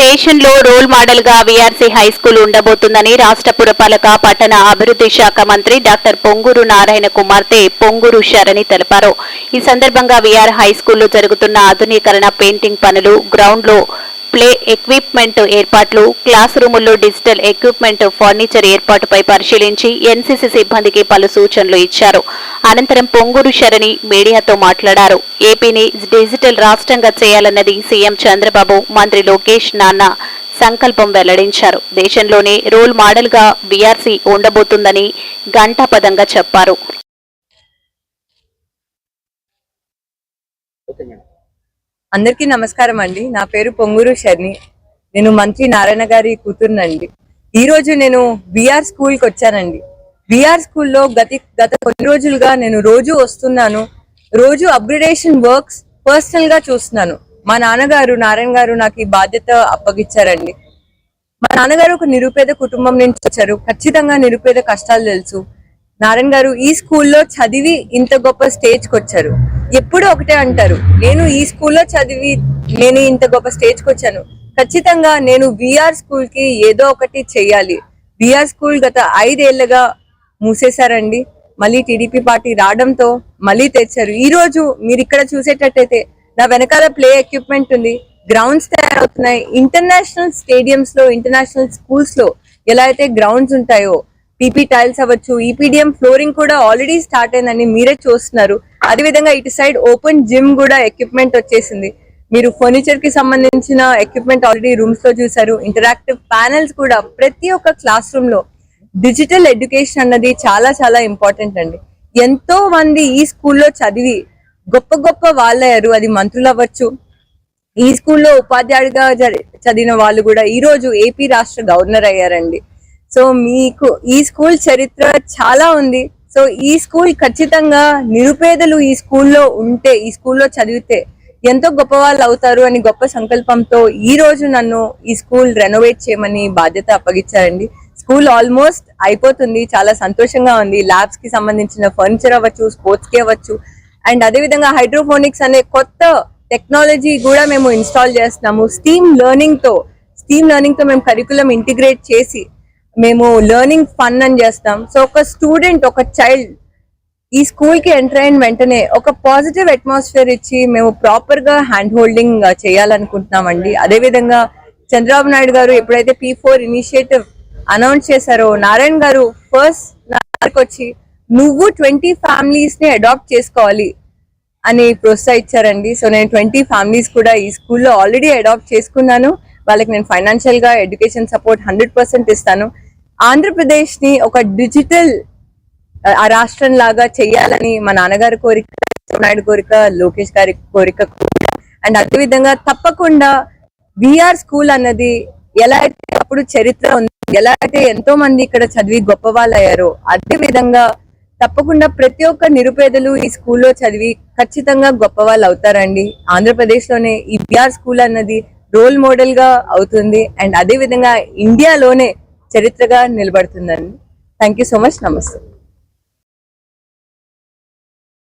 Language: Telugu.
దేశంలో రోల్ మోడల్గా వీఆర్సీ హై స్కూల్ ఉండబోతుందని రాష్ట్ర పురపాలక పట్టణ అభివృద్ధి శాఖ మంత్రి డాక్టర్ పొంగూరు నారాయణ కుమార్తె పొంగూరు శరణి తెలిపారు. ఈ సందర్భంగా వీఆర్ హైస్కూల్లో జరుగుతున్న ఆధునీకరణ పెయింటింగ్ పనులు గ్రౌండ్లో ప్లే ఎక్విప్మెంట్ ఏర్పాట్లు క్లాస్ రూముల్లో డిజిటల్ ఎక్విప్మెంట్ ఫర్నిచర్ ఏర్పాటుపై పరిశీలించి ఎన్సీసీ సిబ్బందికి పలు సూచనలు ఇచ్చారు. అనంతరం పొంగూరు శరణి మీడియాతో మాట్లాడారు. ఏపీని డిజిటల్ రాష్ట్రంగా చేయాలన్నది సీఎం చంద్రబాబు మంత్రి లోకేష్ నాన్న సంకల్పం వెల్లడించారు. దేశంలోనే రోల్ మోడల్గా బీఆర్సీ ఉండబోతుందని ఘంటాపదంగా చెప్పారు. Okay madam. అందరికీ నమస్కారం అండి. నా పేరు పొంగూరు శర్ని నేను మంత్రి నారాయణ గారి కూతురునండి. ఈ రోజు నేను బీఆర్ స్కూల్కి వచ్చానండి. బిఆర్ స్కూల్లో గతి గత కొన్ని రోజులుగా నేను రోజు వస్తున్నాను. రోజు అప్గ్రేడేషన్ వర్క్స్ పర్సనల్గా చూస్తున్నాను. మా నాన్నగారు నారాయణ గారు నాకు ఈ బాధ్యత అప్పగిచ్చారండి. మా నాన్నగారు ఒక నిరుపేద కుటుంబం నుంచి వచ్చారు. ఖచ్చితంగా నిరుపేద కష్టాలు తెలుసు. నారాయణ గారు ఈ స్కూల్లో చదివి ఇంత గొప్ప స్టేజ్కి వచ్చారు. ఎప్పుడు ఒకటే అంటారు. నేను ఈ స్కూల్లో చదివి నేను ఇంత గొప్ప స్టేజ్కి వచ్చాను. ఖచ్చితంగా నేను విఆర్ స్కూల్కి ఏదో ఒకటి చెయ్యాలి విఆర్ స్కూల్ గత ఐదేళ్ళుగా మూసేశారండి. మళ్ళీ టీడీపీ పార్టీ రావడంతో మళ్ళీ తెచ్చారు ఈ రోజు మీరు ఇక్కడ చూసేటట్టయితే నా వెనకాల ప్లే ఎక్విప్మెంట్ ఉంది. గ్రౌండ్స్ తయారవుతున్నాయి. ఇంటర్నేషనల్ స్టేడియంస్లో ఇంటర్నేషనల్ స్కూల్స్లో ఎలా అయితే గ్రౌండ్స్ ఉంటాయో పీపీ టైల్స్ అవ్వచ్చు ఈపీడిఎం ఫ్లోరింగ్ కూడా ఆల్రెడీ స్టార్ట్ అయిందని మీరే చూస్తున్నారు. అదేవిధంగా ఇటు సైడ్ ఓపెన్ జిమ్ కూడా ఎక్విప్మెంట్ వచ్చేసింది. మీరు ఫర్నిచర్కి సంబంధించిన ఎక్విప్మెంట్ ఆల్రెడీ రూమ్స్లో చూసారు ఇంటరాక్టివ్ ప్యానెల్స్ కూడా ప్రతి ఒక్క క్లాస్ రూమ్లో డిజిటల్ ఎడ్యుకేషన్ అన్నది చాలా చాలా ఇంపార్టెంట్ అండి. ఎంతో మంది ఈ స్కూల్లో చదివి గొప్ప గొప్ప వాళ్ళయ్యారు. అది మంత్రులు అవ్వచ్చు. ఈ స్కూల్లో ఉపాధ్యాయుడిగా చదివిన వాళ్ళు కూడా ఈ రోజు ఏపీ రాష్ట్ర గవర్నర్ అయ్యారండి. సో మీకు ఈ స్కూల్ చరిత్ర చాలా ఉంది. సో ఈ స్కూల్ ఖచ్చితంగా నిరుపేదలు ఈ స్కూల్లో ఉంటే ఈ స్కూల్లో చదివితే ఎంతో గొప్ప వాళ్ళు అవుతారు అని గొప్ప సంకల్పంతో ఈ రోజు నన్ను ఈ స్కూల్ రెనోవేట్ చేయమని బాధ్యత అప్పగించారండి. స్కూల్ ఆల్మోస్ట్ అయిపోతుంది చాలా సంతోషంగా ఉంది. ల్యాబ్స్కి సంబంధించిన ఫర్నిచర్ అవ్వచ్చు స్పోర్ట్స్కి అవ్వచ్చు. అండ్ అదే విధంగా హైడ్రోఫోనిక్స్ అనే కొత్త టెక్నాలజీ కూడా మేము ఇన్స్టాల్ చేస్తున్నాము. స్టీమ్ లెర్నింగ్తో స్టీమ్ లెర్నింగ్తో మేము కరికులం ఇంటిగ్రేట్ చేసి మేము లెర్నింగ్ ఫన్ అని చేస్తాం. సో ఒక స్టూడెంట్ ఒక చైల్డ్ ఈ స్కూల్కి ఎంటర్ అయిన వెంటనే ఒక పాజిటివ్ అట్మాస్ఫియర్ ఇచ్చి మేము ప్రాపర్గా హ్యాండ్ హోల్డింగ్ uh, చేయాలనుకుంటున్నామండి. అదే విధంగా చంద్రబాబు నాయుడు గారు ఎప్పుడైతే పీ ఫోర్ ఇనిషియేటివ్ అనౌన్స్ చేశారో నారాయణ గారు ఫస్ట్ నాకు వచ్చి నువ్వు ట్వంటీ ఫ్యామిలీస్ని అడాప్ట్ చేసుకోవాలి అని ప్రోత్సహించారండి. సో నేను ట్వంటీ ఫ్యామిలీస్ కూడా ఈ స్కూల్లో ఆల్రెడీ అడాప్ట్ చేసుకున్నాను. వాళ్ళకి నేను ఫైనాన్షియల్గా ఎడ్యుకేషన్ సపోర్ట్ హండ్రెడ్ పర్సెంట్ ఇస్తాను. ఆంధ్రప్రదేశ్ని ఒక డిజిటల్ ఆ రాష్ట్రం లాగా చెయ్యాలని మా నాన్నగారి కోరిక నాయుడు కోరిక లోకేష్ గారి కోరిక అండ్ అదే విధంగా తప్పకుండా విఆర్ స్కూల్ అన్నది ఎలా అయితే అప్పుడు చరిత్ర ఉంది ఎలా అయితే ఎంతో మంది ఇక్కడ చదివి గొప్ప వాళ్ళు అయ్యారో అదే విధంగా తప్పకుండా ప్రతి ఒక్క నిరుపేదలు ఈ స్కూల్లో చదివి ఖచ్చితంగా గొప్ప వాళ్ళు అవుతారండి. ఆంధ్రప్రదేశ్లోనే ఈ విఆర్ స్కూల్ అన్నది రోల్ మోడల్గా అవుతుంది. అండ్ అదే విధంగా ఇండియాలోనే చరిత్రగా నిలబడుతుందండి థ్యాంక్ యూ సో మచ్ నమస్తే